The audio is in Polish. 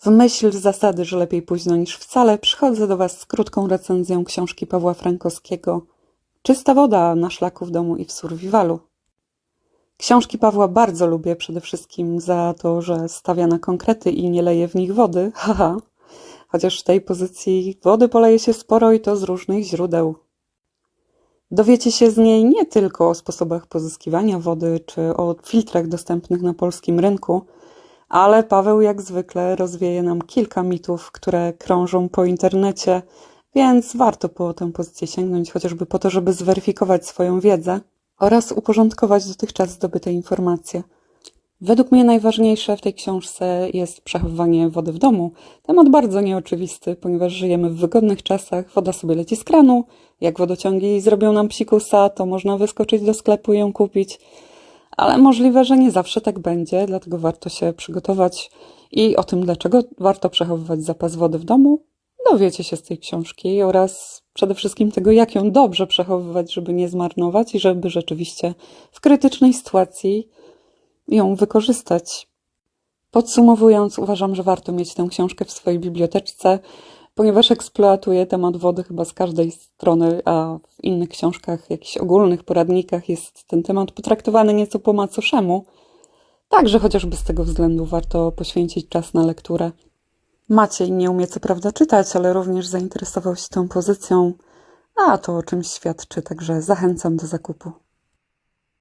W myśl zasady, że lepiej późno niż wcale, przychodzę do Was z krótką recenzją książki Pawła Frankowskiego Czysta woda na szlaku w domu i w survivalu. Książki Pawła bardzo lubię, przede wszystkim za to, że stawia na konkrety i nie leje w nich wody, haha. Chociaż w tej pozycji wody poleje się sporo i to z różnych źródeł. Dowiecie się z niej nie tylko o sposobach pozyskiwania wody czy o filtrach dostępnych na polskim rynku, ale Paweł jak zwykle rozwieje nam kilka mitów, które krążą po internecie, więc warto po tę pozycję sięgnąć chociażby po to, żeby zweryfikować swoją wiedzę oraz uporządkować dotychczas zdobyte informacje. Według mnie najważniejsze w tej książce jest przechowywanie wody w domu. Temat bardzo nieoczywisty, ponieważ żyjemy w wygodnych czasach, woda sobie leci z kranu, jak wodociągi zrobią nam psikusa, to można wyskoczyć do sklepu i ją kupić, ale możliwe, że nie zawsze tak będzie, dlatego warto się przygotować i o tym, dlaczego warto przechowywać zapas wody w domu, dowiecie się z tej książki oraz przede wszystkim tego, jak ją dobrze przechowywać, żeby nie zmarnować i żeby rzeczywiście w krytycznej sytuacji ją wykorzystać. Podsumowując, uważam, że warto mieć tę książkę w swojej biblioteczce, ponieważ eksploatuje temat wody chyba z każdej strony, a w innych książkach, jakichś ogólnych poradnikach jest ten temat potraktowany nieco po macoszemu. Także chociażby z tego względu warto poświęcić czas na lekturę. Maciej nie umie co prawda czytać, ale również zainteresował się tą pozycją, a to o czymś świadczy, także zachęcam do zakupu.